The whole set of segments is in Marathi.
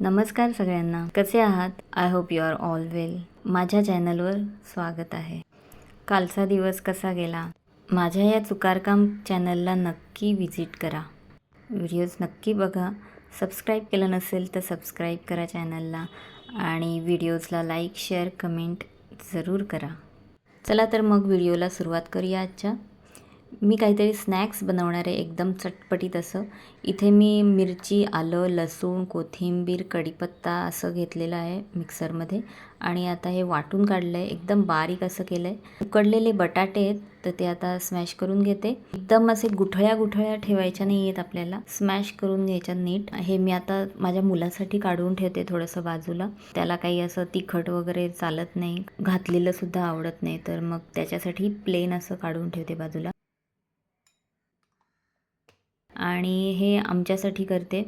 नमस्कार सगळ्यांना. कसे आहात? I hope you are all well माझ्या चॅनलवर स्वागत आहे. कालचा दिवस कसा गेला? माझ्या या चुकारकाम चॅनलला नक्की व्हिजिट करा. व्हिडिओज नक्की बघा. सबस्क्राईब केलं नसेल तर सबस्क्राईब करा चॅनलला आणि व्हिडिओजला लाईक शेअर कमेंट जरूर करा. चला तर मग व्हिडिओला सुरुवात करूया आजच्या. मी काहीतरी स्नॅक्स बनवणार आहे एकदम चटपटीत असं. इथे मी मिरची आलं लसूण कोथिंबीर कढीपत्ता असं घेतलेलं आहे मिक्सरमध्ये. आणि आता हे वाटून काढलं आहे एकदम बारीक असं केलं आहे उकडलेले बटाटे आहेत तर ते आता स्मॅश करून घेते. एकदम असे गुठळ्या गुठळ्या ठेवायच्या नाही आहेत आपल्याला. स्मॅश करून घ्यायच्या नीट. हे मी आता माझ्या मुलासाठी काढून ठेवते थोडंसं बाजूला. त्याला काही असं तिखट वगैरे चालत नाही. घातलेलं सुद्धा आवडत नाही तर मग त्याच्यासाठी प्लेन असं काढून ठेवते बाजूला. आणि हे आमच्यासाठी करते.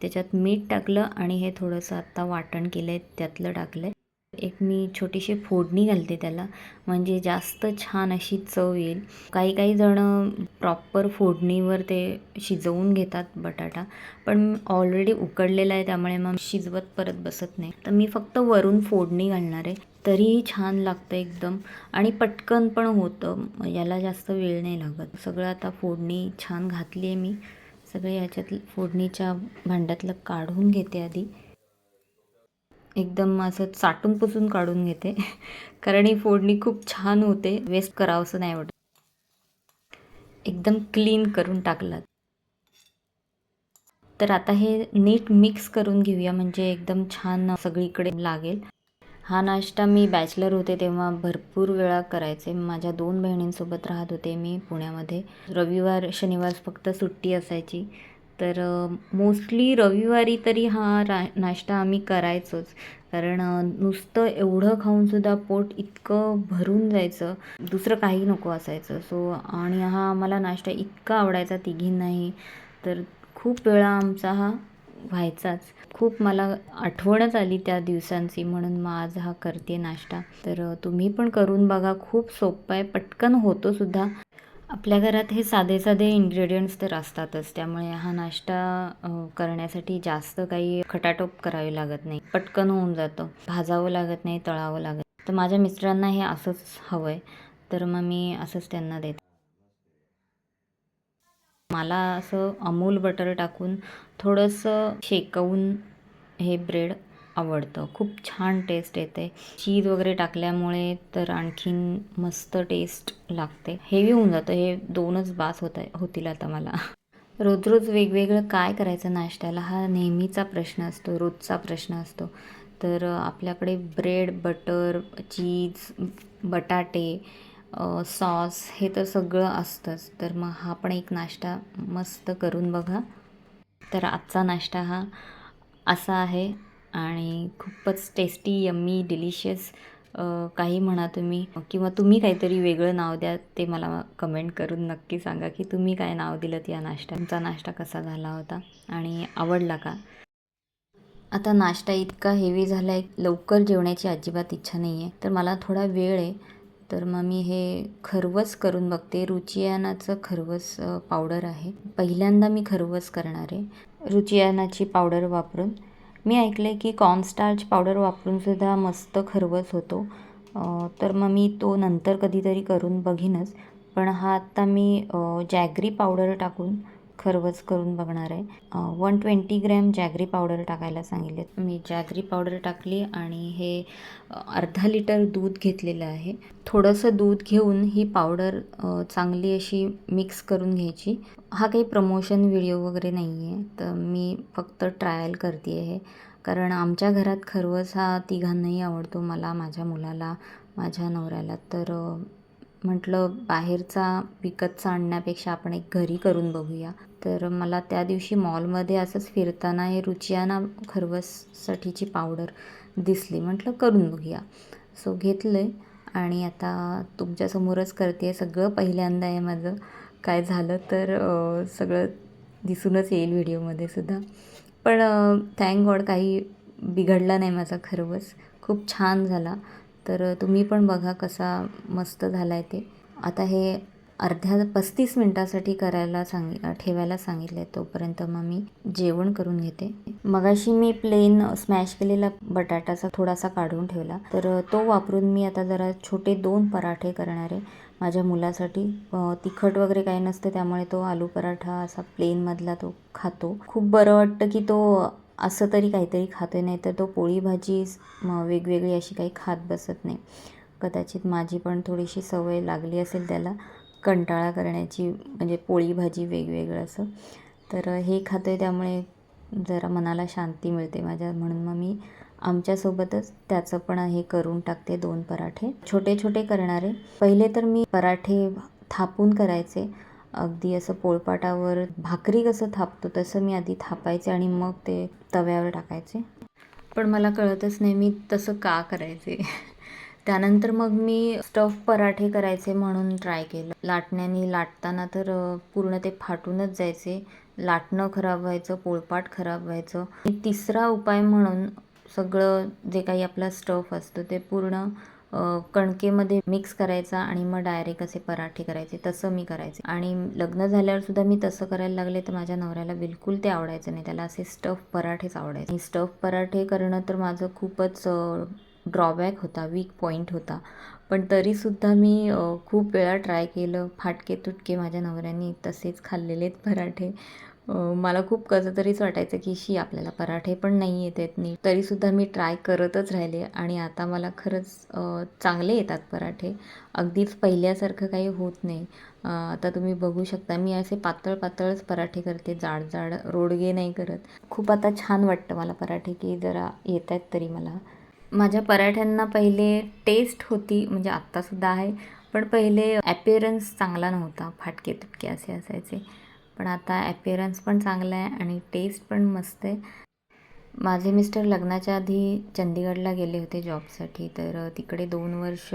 त्याच्यात मीठ टाकलं आणि हे थोडंसं आत्ता वाटण केलं आहे त्यातलं टाकलं आहे एक मी छोटीशी फोडणी घालते त्याला. म्हणजे जास्त छान अशी चव येईल. काही काही जणं प्रॉपर फोडणीवर ते शिजवून घेतात बटाटा. पण ऑलरेडी उकडलेला आहे त्यामुळे मग शिजवत परत बसत नाही. तर मी फक्त वरून फोडणी घालणार आहे. तरीही छान लागतं एकदम. आणि पटकन पण होतं. याला जास्त वेळ नाही लागत. सगळं आता फोडणी छान घातली आहे मी. सगळे याच्यात फोडणीच्या भांड्यातलं काढून घेते आधी. एकदम असं चाटून पुसून काढून घेते. कारण ही फोडणी खूप छान होते. वेस्ट करावंसं नाही वाटत. एकदम क्लीन करून टाकलात तर आता हे नीट मिक्स करून घेऊया. म्हणजे एकदम छान सगळीकडे लागेल. हा नाश्ता मी बॅचलर होते तेव्हा भरपूर वेळा करायचे. माझ्या दोन बहिणींसोबत राहत होते मी पुण्यामध्ये. रविवार शनिवार फक्त सुट्टी असायची. तर मोस्टली रविवारी तरी हा रा नाश्ता आम्ही करायचोच. कारण नुसतं एवढं खाऊनसुद्धा पोट इतकं भरून जायचं. दुसरं काही नको असायचं. सो आणि हा आम्हाला नाश्ता इतका आवडायचा तिघींनाही. तर खूप वेळा आमचा हा व्हायचाच. खूप मला आठवणच आली त्या दिवसांची म्हणून मग आज हा करते नाश्ता. तर तुम्ही पण करून बघा खूप सोपं आहे पटकन होतो सुद्धा. आपल्या घरात हे साधे साधे इन्ग्रेडियंट्स तर असतातच त्यामुळे हा नाश्ता करण्यासाठी जास्त काही खटाटोप करावी लागत नाही. पटकन होऊन जातं. भाजावं लागत नाही तळावं लागत तर माझ्या मिस्टरांना हे असंच हवं आहे तर मग मी असंच त्यांना देते. मला असं अमूल बटर टाकून थोडंसं शेकवून हे ब्रेड आवडतं. खूप छान टेस्ट येते. चीज वगैरे टाकल्यामुळे तर आणखीन मस्त टेस्ट लागते. हेवी होऊन जातं. हे दोनच बास होत आहे होतील आता मला. रोज रोज वेगवेगळं काय करायचं नाश्त्याला हा नेहमीचा प्रश्न असतो रोजचा प्रश्न असतो. तर आपल्याकडे ब्रेड बटर चीज बटाटे सॉस हे तर सगळं असतंच. तर मग हा पण एक नाश्ता मस्त करून बघा. तर आजचा नाश्ता हा असा आहे आणि खूपच टेस्टी यम्मी डिलिशियस काही म्हणा तुम्ही. किंवा तुम्ही काहीतरी वेगळं नाव द्या ते मला कमेंट करून नक्की सांगा की तुम्ही काय नाव दिलं या नाश्ता तुमचा नाश्ता कसा झाला होता आणि आवडला का? आता नाश्ता इतका हेवी झाला आहे लवकर जेवण्याची अजिबात इच्छा नाही आहे तर मला थोडा वेळ आहे. तर मग मी हे खरवस करून बघते. रुचियानाचं खरवस पावडर आहे. पहिल्यांदा मी खरवस करणार आहे. रुचियानाची पावडर वापरून. मी ऐकलं आहे की कॉर्नस्टार्च पावडर वापरूनसुद्धा मस्त खरवस होतो. तर मग मी तो नंतर कधीतरी करून बघीनच. पण हा आत्ता मी जॅगरी पावडर टाकून खरवस करून बघणार आहे. One twenty gram jaggery powder टाकायला सांगितले. मी जॅगरी पावडर टाकली आणि हे अर्धा लिटर दूध घेतलेलं आहे. थोडंसं दूध घेऊन ही पावडर चांगली अशी मिक्स करून घ्यायची. हा काही प्रमोशन व्हिडिओ वगैरे नाही आहे तर मी फक्त ट्रायल करते आहे कारण आमच्या घरात खरवस हा तिघांनाही आवडतो मला माझ्या मुलाला माझ्या नवऱ्याला. तर म्हटलं बाहेरचा विकतचा आणण्यापेक्षा आपण एक घरी करून बघूया. तर मला त्या दिवशी मॉलमध्ये असंच फिरताना हे रुचियाना खरवससाठीची पावडर दिसली. म्हटलं करून बघूया. सो घेतलं आहे आणि आता तुमच्यासमोरच करते सगळं पहिल्यांदा आहे माझं. काय झालं तर सगळं दिसूनच येईल व्हिडिओमध्ये सुद्धा. पण थँक गॉड काही बिघडला नाही माझा खरवस. खूप छान झाला. तर तुम्ही पण बघा कसा मस्त झाला आहे ते. आता हे अर्ध्या पस्तीस मिनटासाठी करायला सांगि ठेवायला सांगितलं आहे तोपर्यंत मग मी जेवण करून घेते. मगाशी मी प्लेन स्मॅश केलेला बटाटाचा थोडासा काढून ठेवला. तर तो वापरून मी आता जरा छोटे दोन पराठे करणार आहे माझ्या मुलासाठी. तिखट वगैरे काही नसते त्यामुळे तो आलू पराठा असा प्लेनमधला तो खातो. खूप बरं वाटतं की तो असं तरी काहीतरी खाते नाही तर तो पोळी भाजी वेगवेगळी अशी काही खात बसत नाही. कदाचित माझी पण थोडीशी सवय लागली असेल त्याला कंटाळा करण्याची म्हणजे पोळी भाजी वेगवेगळं असं. तर हे खातो आहे त्यामुळे जरा मनाला शांती मिळते माझ्या म्हणून मग मी आमच्यासोबतच त्याचं पण हे करून टाकते दोन पराठे. छोटे छोटे करणारे. पहिले तर मी पराठे थापून करायचे. अगदी असं पोळपाटावर भाकरी कसं थापतो तसं मी आधी थापायचे आणि मग ते तव्यावर टाकायचे. पण मला कळतच नाही मी तसं का करायचे. त्यानंतर मग मी स्टफ पराठे करायचे म्हणून ट्राय केलं. लाटण्याने लाटताना तर पूर्ण ते फाटूनच जायचे. लाटणं खराब व्हायचं पोळपाट खराब व्हायचं. तिसरा उपाय म्हणून सगळं जे काही आपला स्टफ असतो ते पूर्ण कणकेमध्ये मिक्स करायचा आणि मग डायरेक्ट असे पराठे करायचे तसं मी करायचे. आणि लग्न झाल्यावर सुद्धा मी तसं करायला लागले तर माझ्या नवऱ्याला बिलकुल ते आवडायचं नाही. त्याला असे स्टफ पराठेच आवडायचे. स्टफ पराठे करणं तर माझं खूपच ड्रॉबॅक होता वीक पॉईंट होता. पण तरीसुद्धा मी खूप वेळा ट्राय केलं. फाटके तुटके माझ्या नवऱ्याने तसेच खाल्लेले आहेत पराठे. मला खूप कसं तरीच वाटायचं की शी आपल्याला पराठे पण नाही येत आहेत नीट. तरीसुद्धा मी ट्राय करतच राहिले आणि आता मला खरंच चांगले येतात पराठे. अगदीच पहिल्यासारखं काही होत नाही. आता तुम्ही बघू शकता मी असे पातळ पातळच पराठे करते जाड जाड रोडगे नाही करत. खूप आता छान वाटतं मला पराठे की जरा येत आहेत तरी मला. माझ्या पराठ्यांना पहिले टेस्ट होती म्हणजे आत्तासुद्धा आहे पण पहिले ॲपिअरन्स चांगला नव्हता फाटके तुटके असे असायचे. पण आता ॲपिअरन्स पण चांगला आहे आणि टेस्ट पण मस्त आहे. माझे मिस्टर लग्नाच्या आधी चंदीगडला गेले होते जॉबसाठी तर तिकडे दोन वर्ष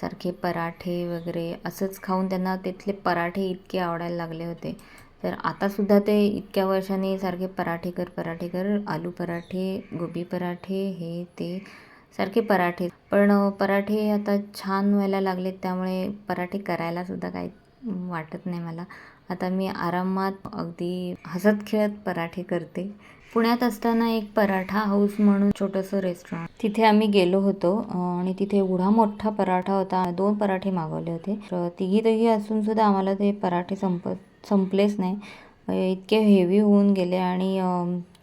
सारखे पराठे वगैरे असंच खाऊन त्यांना तिथले पराठे इतके आवडायला लागले होते. तर आतासुद्धा ते इतक्या वर्षांनी सारखे पराठे कर पराठे कर आलू पराठे गोबी पराठे हे ते सारखे पराठे. पण पराठे आता छान व्हायला लागलेत त्यामुळे पराठे करायलासुद्धा काही वाटत नाही मला. आता मी आरामात अगदी हसत खेळत पराठे करते. पुण्यात असताना एक पराठा हाऊस म्हणून छोटंसं रेस्टॉरंट तिथे आम्ही गेलो होतो आणि तिथे एवढा मोठा पराठा होता. दोन पराठे मागवले होते. तर तिघी तिघी असून सुद्धा आम्हाला ते पराठे संपत संपलेच नाही. इतके हेवी होऊन गेले आणि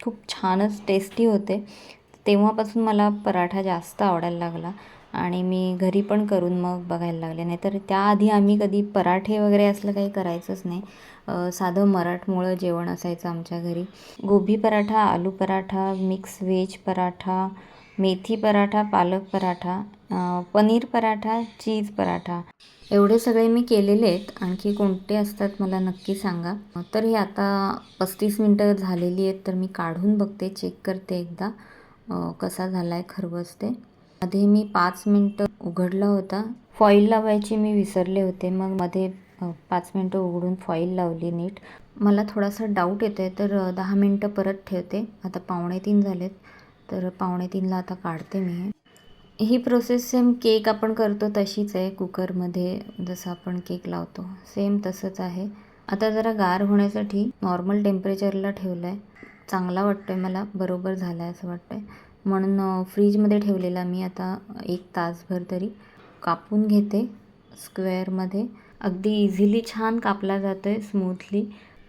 खूप छानच टेस्टी होते. तेव्हापासून मला पराठा जास्त आवडायला लागला. आणि मी घरी पण करून मग बघायला लागले. नाही तर त्याआधी आम्ही कधी पराठे वगैरे असलं काही करायचंच नाही. साधं मराठमोळं जेवण असायचं आमच्या घरी. गोबी पराठा आलू पराठा मिक्स व्हेज पराठा मेथी पराठा पालक पराठा पनीर पराठा चीज पराठा. एवढे सगळे मी केलेले आहेत. आणखी कोणते असतात मला नक्की सांगा. तर हे आता पस्तीस मिनटं झालेली आहेत तर मी काढून बघते चेक करते एकदा. कसा झाला आहे खरवस आधी मी पाच मिनटं उघडला होता. फॉईल लावायची मी विसरले होते. मग मध्ये पाच मिनटं उघडून फॉईल लावली नीट. मला थोडासा डाऊट येतो आहे तर दहा मिनटं परत ठेवते. आता पावणे तीन झालेत. तर पावणे तीनला आता काढते मी. ही प्रोसेस सेम केक आपण करतो तशीच आहे कुकरमध्ये. जसं आपण केक लावतो सेम तसंच आहे. आता जरा गार होण्यासाठी नॉर्मल टेम्परेचरला ठेवलं आहे चांगला वाटतो आहे मला. बरोबर झाला आहे असं वाटतं आहे म्हणून फ्रीजमध्ये ठेवलेला मी आता एक तासभर तरी कापून घेते स्क्वेअरमध्ये. अगदी इझिली छान कापला जातो आहे स्मूथली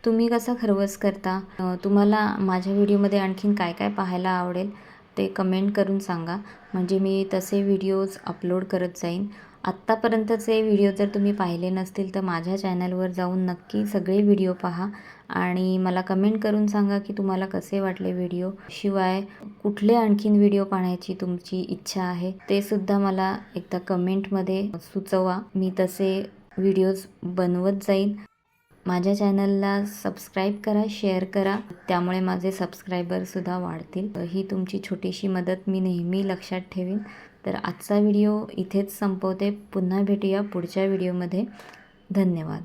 तुम्ही कसा खरवस करता? तुम्हाला माझ्या व्हिडिओमध्ये आणखीन काय काय पाहायला आवडेल ते कमेंट करून सांगा. म्हणजे मी तसे व्हिडिओज अपलोड करत जाईन. आत्तापर्यंतचे व्हिडिओ जर तुम्ही पाहिले नसतील तर माझ्या चॅनलवर जाऊन नक्की सगळे व्हिडिओ पहा आणि मला कमेंट करून सांगा की तुम्हाला कसे वाटले व्हिडिओ. शिवाय कुठले आणखीन व्हिडिओ पाहण्याची तुमची इच्छा आहे ते सुद्धा मला एकदा कमेंटमध्ये सुचवा. मी तसे व्हिडिओज बनवत जाईन. माझ्या चॅनलला सबस्क्राईब करा शेअर करा. त्यामुळे माझे सबस्क्रायबरसुद्धा वाढतील. ही तुमची छोटीशी मदत मी नेहमी लक्षात ठेवीन. तर आजचा व्हिडिओ इथेच संपवते. पुन्हा भेटूया पुढच्या व्हिडिओमध्ये. धन्यवाद.